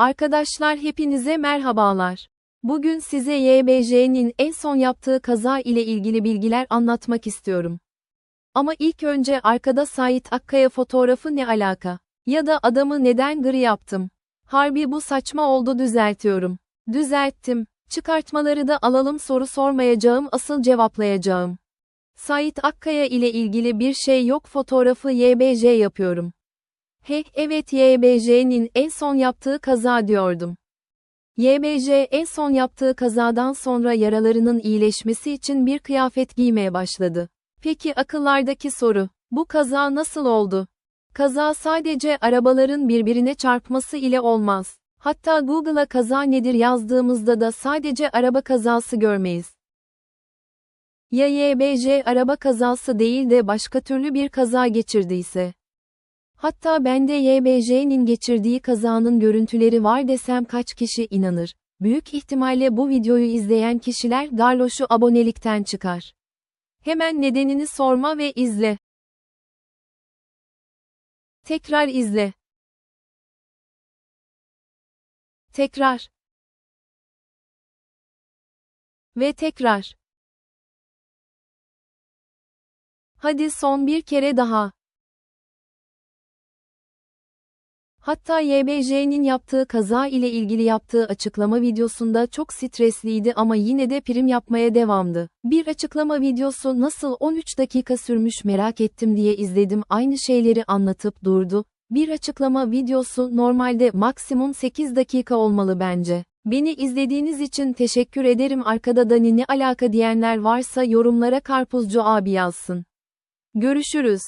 Arkadaşlar hepinize merhabalar. Bugün size YBJ'nin en son yaptığı kaza ile ilgili bilgiler anlatmak istiyorum. Ama ilk önce arkada Sait Akkaya fotoğrafı ne alaka? Ya da adamı neden gri yaptım? Harbi bu saçma oldu düzeltiyorum. Düzelttim. Çıkartmaları da alalım soru sormayacağım asıl cevaplayacağım. Sait Akkaya ile ilgili bir şey yok fotoğrafı YBJ yapıyorum. He, evet YBJ'nin en son yaptığı kaza diyordum. YBJ en son yaptığı kazadan sonra yaralarının iyileşmesi için bir kıyafet giymeye başladı. Peki akıllardaki soru, bu kaza nasıl oldu? Kaza sadece arabaların birbirine çarpması ile olmaz. Hatta Google'a kaza nedir yazdığımızda da sadece araba kazası görmeyiz. Ya YBJ araba kazası değil de başka türlü bir kaza geçirdiyse? Hatta bende YBJ'nin geçirdiği kazanın görüntüleri var desem kaç kişi inanır? Büyük ihtimalle bu videoyu izleyen kişiler Garloş'u abonelikten çıkar. Hemen nedenini sorma ve izle. Tekrar izle. Tekrar. Ve tekrar. Hadi son bir kere daha. Hatta YBJ'nin yaptığı kaza ile ilgili yaptığı açıklama videosunda çok stresliydi ama yine de prim yapmaya devamdı. Bir açıklama videosu nasıl 13 dakika sürmüş merak ettim diye izledim aynı şeyleri anlatıp durdu. Bir açıklama videosu normalde maksimum 8 dakika olmalı bence. Beni izlediğiniz için teşekkür ederim arkada da ne alaka diyenler varsa yorumlara karpuzcu abi yazsın. Görüşürüz.